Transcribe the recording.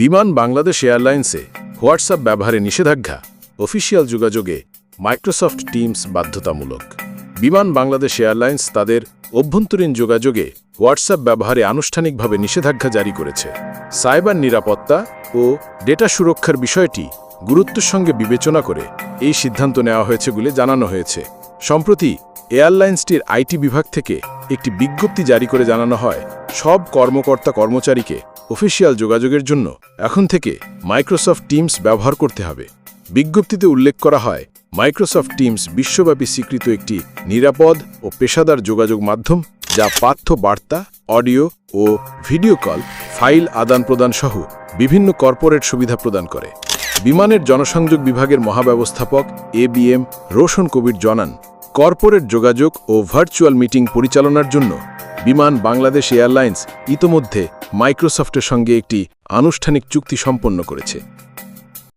বিমান বাংলাদেশ এয়ারলাইন্সে হোয়াটসঅ্যাপ ব্যবহারে নিষেধাজ্ঞা। অফিসিয়াল যোগাযোগে মাইক্রোসফট টিমস বাধ্যতামূলক। বিমান বাংলাদেশ এয়ারলাইন্স তাদের অভ্যন্তরীণ যোগাযোগে হোয়াটসঅ্যাপ ব্যবহারে আনুষ্ঠানিকভাবে নিষেধাজ্ঞা জারি করেছে। সাইবার নিরাপত্তা ও ডেটা সুরক্ষার বিষয়টি গুরুত্বের সঙ্গে বিবেচনা করে এই সিদ্ধান্ত নেওয়া হয়েছে বলে জানানো হয়েছে। সম্প্রতি এয়ারলাইন্সটির আইটি বিভাগ থেকে একটি বিজ্ঞপ্তি জারি করে জানানো হয়, সব কর্মকর্তা কর্মচারীকে অফিসিয়াল যোগাযোগের জন্য এখন থেকে মাইক্রোসফট টিমস ব্যবহার করতে হবে। বিজ্ঞপ্তিতে উল্লেখ করা হয় মাইক্রোসফট টিমস বিশ্বব্যাপী স্বীকৃত একটি নিরাপদ ও পেশাদার যোগাযোগ মাধ্যম যা পাঠ্য বার্তা, অডিও ও ভিডিও কল, ফাইল আদান প্রদান সহ বিভিন্ন কর্পোরেট সুবিধা প্রদান করে। বিমানের জনসংযোগ বিভাগের মহাব্যবস্থাপক A B M Roshan Kabir জানান, কর্পোরেট যোগাযোগ ও ভার্চুয়াল মিটিং পরিচালনার জন্য বিমান বাংলাদেশ এয়ারলাইন্স ইতোমধ্যে মাইক্রোসফটের সঙ্গে একটি আনুষ্ঠানিক চুক্তি সম্পন্ন করেছে।